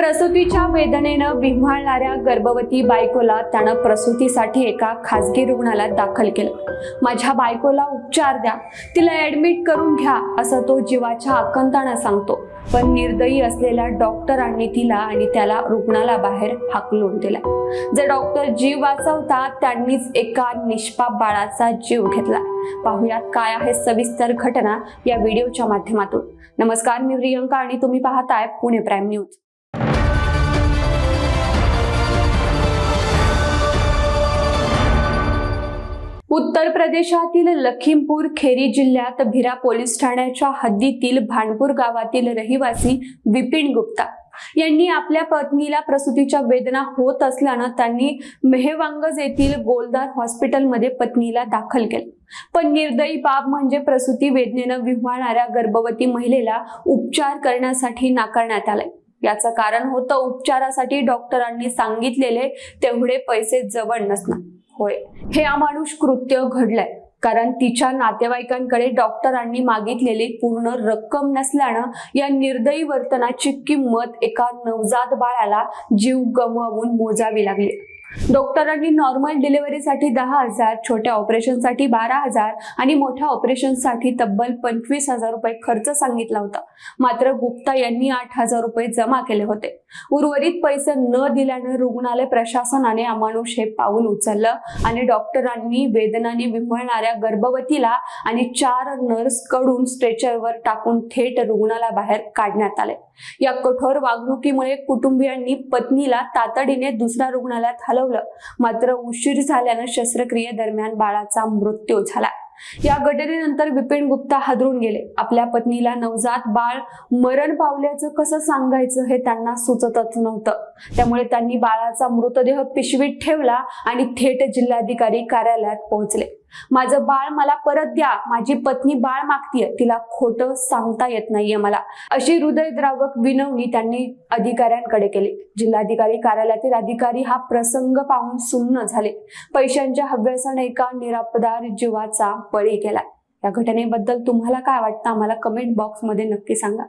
प्रसूतीच्या वेदनेनं विव्हाळणाऱ्या गर्भवती बायकोला त्यानं प्रसूतीसाठी एका खासगी रुग्णालयात दाखल केलं. माझ्या बायकोला उपचार द्या. तिला ऍडमिट करून घ्या असं तो जीवाच्या आकंतानं सांगतो. पण निर्दयी असलेल्या डॉक्टरांनी तिला आणि त्याला रुग्णाला बाहेर हाकलून दिला. जे डॉक्टर जीव वाचवतात त्यांनीच एका निष्पाप बाळाचा जीव घेतला. पाहुयात काय आहे सविस्तर घटना या व्हिडिओच्या माध्यमातून. नमस्कार मी प्रियंका आणि तुम्ही पाहताय पुणे प्राईम न्यूज. उत्तर प्रदेशातील लखीमपूर खेरी जिल्ह्यात भिरा पोलीस ठाण्याच्या हद्दीतील भांडपूर गावातील रहिवासी विपिन गुप्ता यांनी आपल्या पत्नीला प्रसूतीच्या वेदना होत असल्यानं त्यांनी मेहवांगज येथील गोलदार हॉस्पिटलमध्ये पत्नीला दाखल केलं. पण निर्दयी बाब म्हणजे प्रसूती वेदनेनं विव्हाळणाऱ्या गर्भवती महिलेला उपचार करण्यासाठी नाकारण्यात आले याचं कारण होतं उपचारासाठी डॉक्टरांनी सांगितलेले तेवढे पैसे जवळ नसणार. होय. हे अमानुष कृत्य घडलंय. कारण तिच्या नातेवाईकांकडे डॉक्टरांनी मागितलेली पूर्ण रक्कम नसल्यानं या निर्दयी वर्तनाची किंमत एका नवजात बाळाला जीव गमवून मोजावी लागली. डॉक्टरांनी नॉर्मल डिलिव्हरीसाठी दहा हजार छोट्या ऑपरेशनसाठी बारा हजार आणि मोठ्या ऑपरेशनसाठी तब्बल पंचवीस हजार रुपये खर्च सांगितला होता. मात्र गुप्ता यांनी आठ हजार रुपये जमा केले होते. उर्वरित पैसे न दिल्याने रुग्णालय प्रशासनाने अमानुष हे पाऊल उचललं आणि डॉक्टरांनी वेदनाने विव्हळणाऱ्या गर्भवतीला आणि चार नर्सकडून स्ट्रेचरवर टाकून थेट रुग्णाला बाहेर काढण्यात आले. या कठोर वागणुकीमुळे कुटुंबियांनी पत्नीला तातडीने दुसऱ्या रुग्णालयात हलवलं मात्र उशीर झाल्यानं शस्त्रक्रियेदरम्यान बाळाचा मृत्यू झाला. या घटनेनंतर विपिन गुप्ता हादरून गेले. आपल्या पत्नीला नवजात बाळ मरण पावल्याचं कसं सांगायचं हे त्यांना सुचतच नव्हतं. त्यामुळे त्यांनी बाळाचा मृतदेह पिशवीत ठेवला आणि थेट जिल्हाधिकारी कार्यालयात पोहोचले. माझं बाळ मला परत द्या. माझी पत्नी बाळ मागतीये. तिला खोटं सांगता येत नाहीये मला. अशी हृदयद्रावक विनवणी त्यांनी अधिकाऱ्यांकडे केली. जिल्हाधिकारी कार्यालयातील अधिकारी हा प्रसंग पाहून सुन्न झाले. पैशांच्या हव्यासाने एका निरापदार जीवाचा बळी केला या घटनेबद्दल तुम्हाला काय वाटतं? आम्हाला कमेंट बॉक्समध्ये नक्की सांगा.